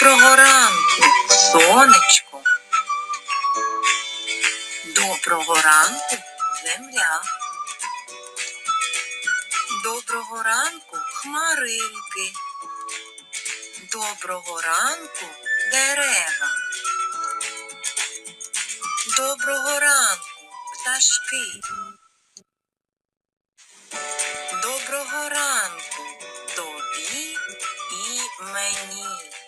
Доброго ранку, сонечко. Доброго ранку, земля. Доброго ранку, хмаринки. Доброго ранку, дерева. Доброго ранку, пташки. Доброго ранку тобі і мені.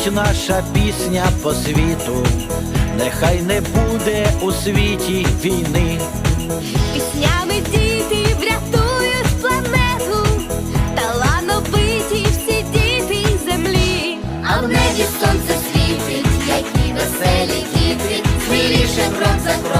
Летить наша пісня по світу, нехай не буде у світі війни. Піснями діти врятують планету, талановиті всі діти землі. А в небі сонце світить, які веселі діти, сміліше крок за кроком,